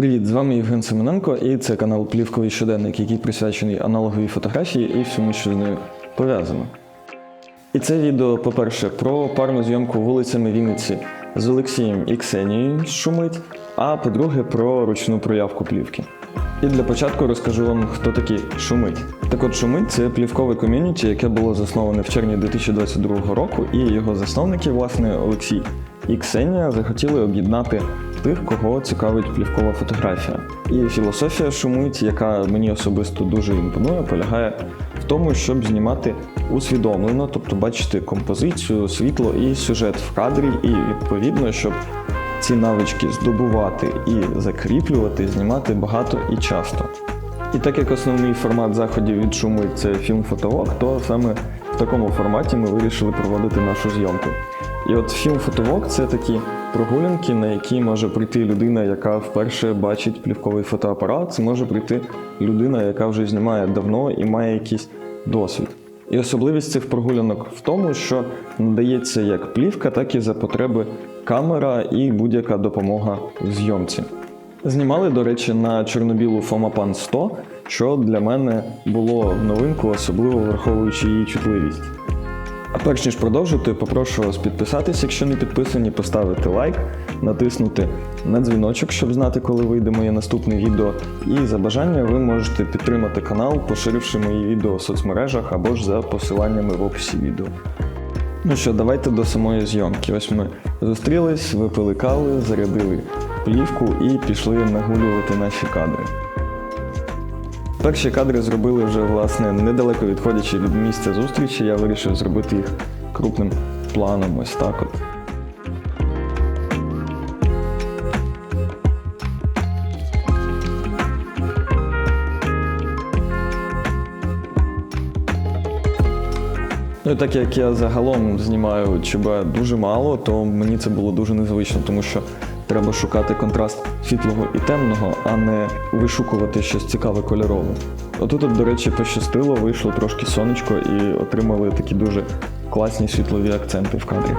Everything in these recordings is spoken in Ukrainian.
Привіт, з вами Євген Семененко, і це канал Плівковий щоденник, який присвячений аналоговій фотографії і всьому, що з нею пов'язано. І це відео, по-перше, про парну зйомку вулицями Вінниці з Олексієм і Ксенією Шумить, а по-друге, про ручну проявку плівки. І для початку розкажу вам, хто такий Шумить. Так от Шумить це плівкове ком'юніті, яке було засноване в червні 2022 року, і його засновники, власне, Олексій і Ксенія захотіли об'єднати тих, кого цікавить плівкова фотографія. І філософія шумить, яка мені особисто дуже імпонує, полягає в тому, щоб знімати усвідомлено, тобто бачити композицію, світло і сюжет в кадрі, і відповідно, щоб ці навички здобувати і закріплювати, знімати багато і часто. І так як основний формат заходів від шуми це фільм-фотовок, то саме в такому форматі ми вирішили проводити нашу зйомку. І от фільм-фотовок це такі прогулянки, на які може прийти людина, яка вперше бачить плівковий фотоапарат. Це може прийти людина, яка вже знімає давно і має якийсь досвід. І особливість цих прогулянок в тому, що надається як плівка, так і за потреби камера і будь-яка допомога в зйомці. Знімали, до речі, на чорнобілу Фомапан 100, що для мене було в новинку, особливо враховуючи її чутливість. А перш ніж продовжити, попрошу вас підписатись, якщо не підписані, поставити лайк, натиснути на дзвіночок, щоб знати, коли вийде моє наступне відео. І за бажання ви можете підтримати канал, поширивши мої відео в соцмережах або ж за посиланнями в описі відео. Ну що, давайте до самої зйомки. Ось ми зустрілись, випили кави, зарядили плівку і пішли нагулювати наші кадри. Перші кадри зробили вже, власне, недалеко відходячи від місця зустрічі, я вирішив зробити їх крупним планом, ось так от. Ну, так як я загалом знімаю ЧБ дуже мало, то мені це було дуже незвично, тому що треба шукати контраст світлого і темного, а не вишукувати щось цікаве кольорове. Отут, до речі, пощастило, вийшло трошки сонечко і отримали такі дуже класні світлові акценти в кадрі.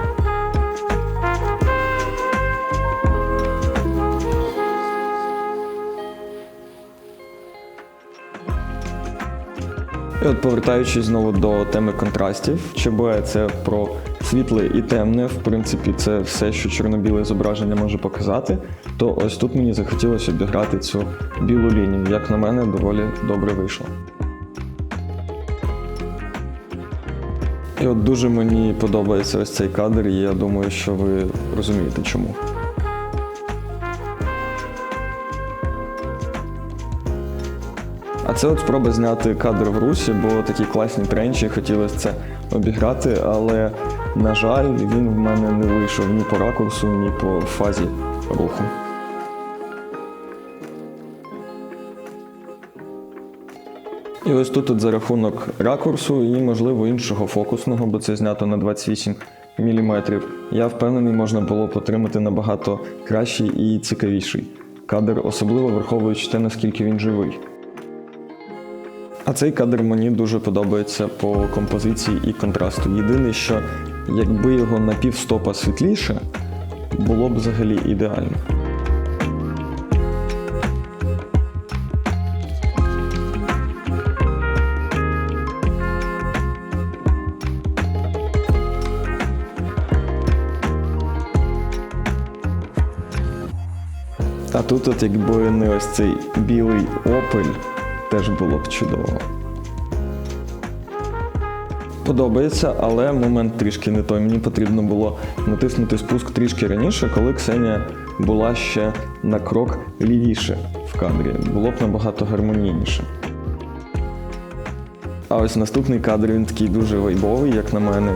І от повертаючись знову до теми контрастів, ЧБ це про світле і темне. В принципі, це все, що чорно-біле зображення може показати. То ось тут мені захотілося обіграти цю білу лінію. Як на мене, доволі добре вийшло. І от дуже мені подобається ось цей кадр, і я думаю, що ви розумієте чому. А це от спроба зняти кадр в русі, бо такі класні тренчі, хотілося це обіграти, але, на жаль, він в мене не вийшов ні по ракурсу, ні по фазі руху. І ось тут от за рахунок ракурсу і, можливо, іншого фокусного, бо це знято на 28 мм. Я впевнений, можна було б отримати набагато кращий і цікавіший кадр, особливо враховуючи те, наскільки він живий. А цей кадр мені дуже подобається по композиції і контрасту. Єдине, що якби його на півстопа світліше, було б взагалі ідеально. А тут, от якби не ось цей білий опель, теж було б чудово. Подобається, але момент трішки не той. Мені потрібно було натиснути спуск трішки раніше, коли Ксенія була ще на крок лівіше в кадрі. Було б набагато гармонійніше. А ось наступний кадр він такий дуже вайбовий, як на мене.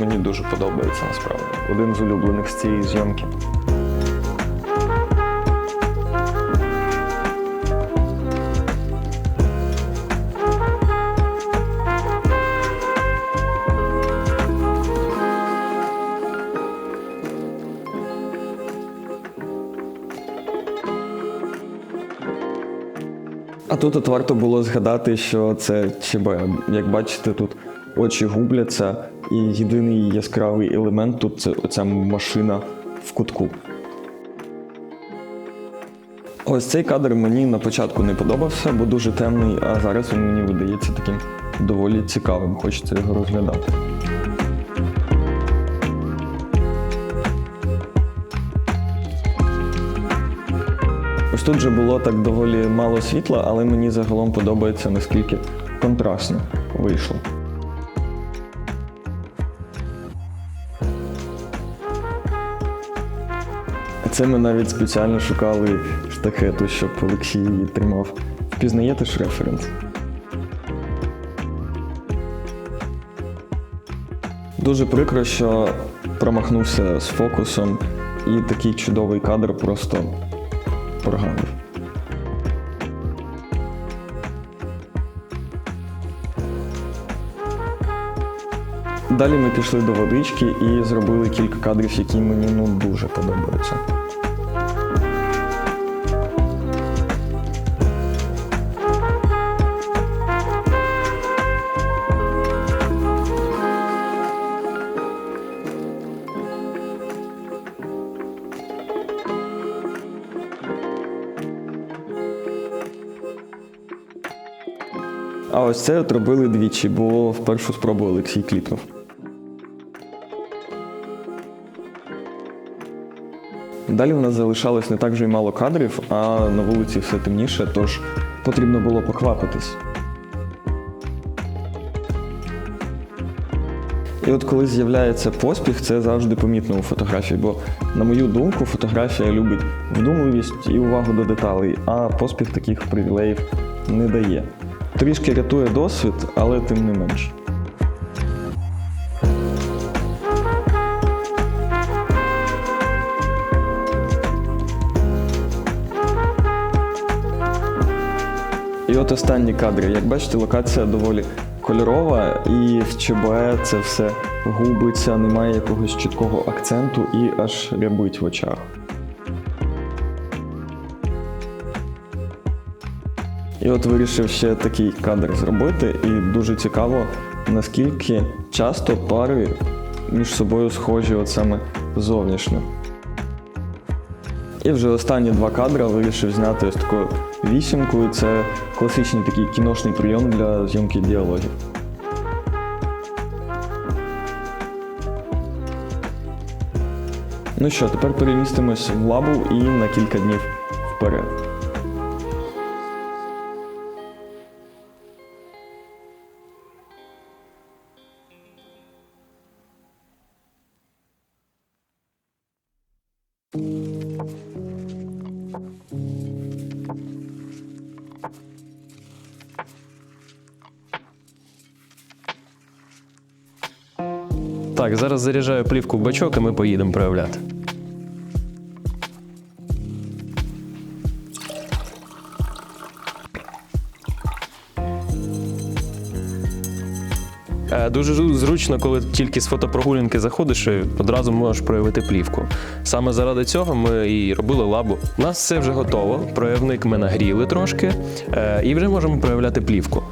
Мені дуже подобається насправді. Один з улюблених з цієї зйомки. Тут от варто було згадати, що це ЧБ. Як бачите, тут очі губляться, і єдиний яскравий елемент тут це оця машина в кутку. Ось цей кадр мені на початку не подобався, бо дуже темний, а зараз він мені видається таким доволі цікавим. Хочеться його розглядати. Тут же було так доволі мало світла, але мені загалом подобається, наскільки контрастно вийшло. Це ми навіть спеціально шукали штахету, щоб Олексій її тримав. Впізнаєте ж референс? Дуже прикро, що промахнувся з фокусом, і такий чудовий кадр просто проганив. Далі ми пішли до водички і зробили кілька кадрів, які мені ну дуже подобаються. Ось це от робили двічі, бо в першу спробу Олексій кліпнув. Далі в нас залишалось не так вже й мало кадрів, а на вулиці все темніше, тож потрібно було поквапитись. І от коли з'являється поспіх, це завжди помітно у фотографії, бо, на мою думку, фотографія любить вдумливість і увагу до деталей, а поспіх таких привілеїв не дає. Трішки рятує досвід, але тим не менш. І от останні кадри. Як бачите, локація доволі кольорова, і в ЧБ це все губиться, немає якогось чіткого акценту і аж рябить в очах. І от вирішив ще такий кадр зробити, і дуже цікаво, наскільки часто пари між собою схожі от саме зовнішньо. І вже останні два кадри вирішив зняти ось такою вісімкою. Це класичний такий кіношний прийом для зйомки діалогів. Ну що, тепер перемістимось в лабу і на кілька днів вперед. Так, зараз заряджаю плівку в бачок і ми поїдемо проявляти. Е, Дуже зручно, коли тільки з фотопрогулянки заходиш і одразу можеш проявити плівку. Саме заради цього ми і робили лабу. У нас все вже готово. Проявник ми нагріли трошки е, і вже можемо проявляти плівку.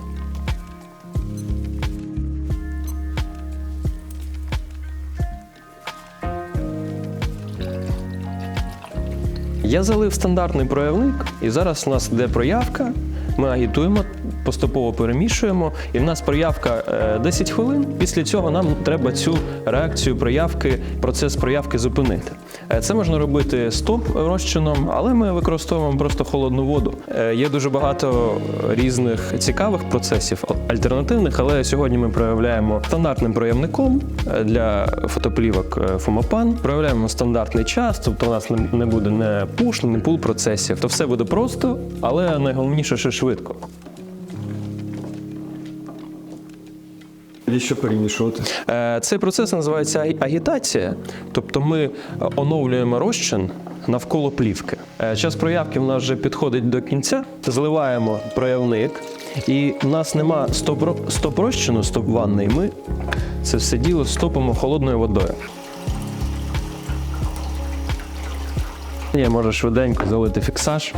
Я залив стандартний проявник, і зараз у нас йде проявка. Ми агітуємо, поступово перемішуємо, і в нас проявка е, 10 хвилин. Після цього нам треба цю реакцію проявки, процес проявки зупинити. Е, Це можна робити стоп розчином, але ми використовуємо просто холодну воду. Е, Є дуже багато різних цікавих процесів, альтернативних, але сьогодні ми проявляємо стандартним проявником е, для фотоплівок е, Фомопан. Проявляємо стандартний час, тобто у нас не буде не пуш, не пул процесів. То все буде просто, але найголовніше, що швидко. І що перемішувати? Е, Цей процес називається агітація, тобто ми е, оновлюємо розчин навколо плівки. Е, Час проявки в нас вже підходить до кінця. Зливаємо проявник, і в нас нема стоп, розчину, стоп ванни. Ми це все діло стопимо холодною водою. Я можу швиденько залити фіксаж.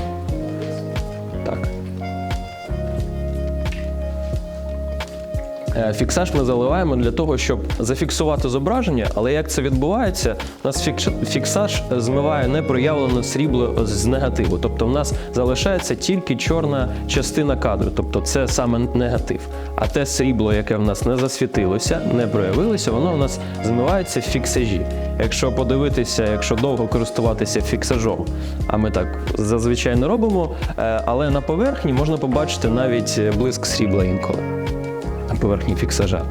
Фіксаж ми заливаємо для того, щоб зафіксувати зображення, але як це відбувається, у нас фіксаж змиває непроявлене срібло з негативу. Тобто в нас залишається тільки чорна частина кадру, тобто це саме негатив. А те срібло, яке в нас не засвітилося, не проявилося, воно у нас змивається в фіксажі. Якщо подивитися, якщо довго користуватися фіксажом, а ми так зазвичай не робимо, е, але на поверхні можна побачити навіть е, блиск срібла інколи поверхні фіксажа.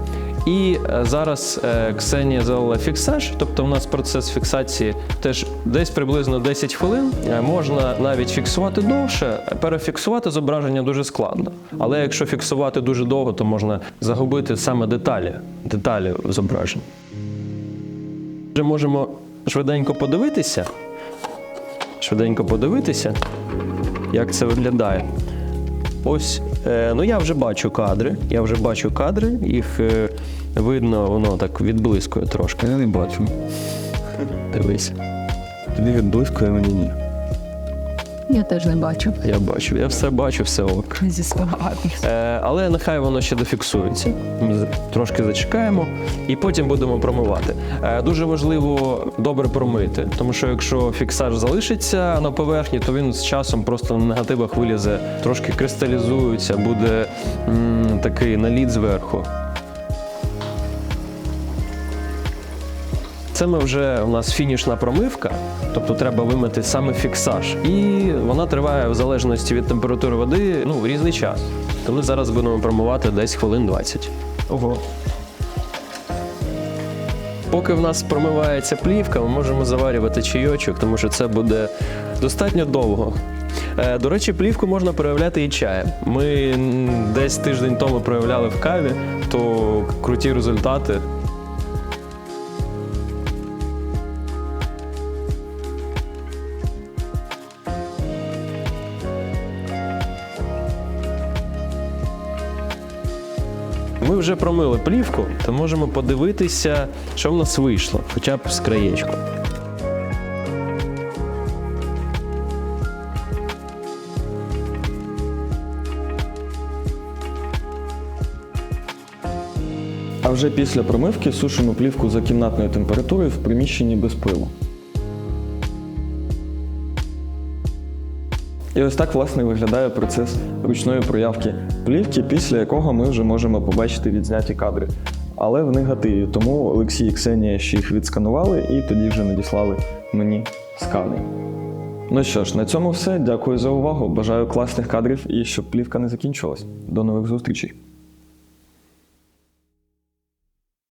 І е, зараз е, Ксенія залила фіксаж, тобто у нас процес фіксації теж десь приблизно 10 хвилин. Е, Можна навіть фіксувати довше, перефіксувати зображення дуже складно. Але якщо фіксувати дуже довго, то можна загубити саме деталі, деталі в зображенні. Вже можемо швиденько подивитися. Швиденько подивитися, як це виглядає. Ось, ну я вже бачу кадри. Я вже бачу кадри, їх е, видно, воно так відблискує трошки. Я не бачу. Дивись. Тобі відблискує мені ні. Я теж не бачу Я бачу, я все бачу, все ок. зі. Е, але нехай воно ще дофіксується. Ми трошки зачекаємо і потім будемо промивати. Е, дуже важливо добре промити, тому що якщо фіксаж залишиться на поверхні, то він з часом просто на негативах вилізе, трошки кристалізується, буде м, такий наліт зверху. Це ми вже у нас фінішна промивка, тобто треба вимити саме фіксаж. І вона триває в залежності від температури води ну, в різний час. То ми зараз будемо промивати десь хвилин 20. Ого. Поки в нас промивається плівка, ми можемо заварювати чайочок, тому що це буде достатньо довго. Е, До речі, плівку можна проявляти і чаєм. Ми десь тиждень тому проявляли в каві, то круті результати. Ми вже промили плівку, то можемо подивитися, що в нас вийшло, хоча б з краєчку. А вже після промивки сушимо плівку за кімнатною температурою в приміщенні без пилу. І ось так власне виглядає процес ручної проявки плівки, після якого ми вже можемо побачити відзняті кадри. Але в негативі, тому Олексій і Ксенія ще їх відсканували і тоді вже надіслали мені скани. Ну що ж, на цьому все. Дякую за увагу. Бажаю класних кадрів і щоб плівка не закінчилась. До нових зустрічей!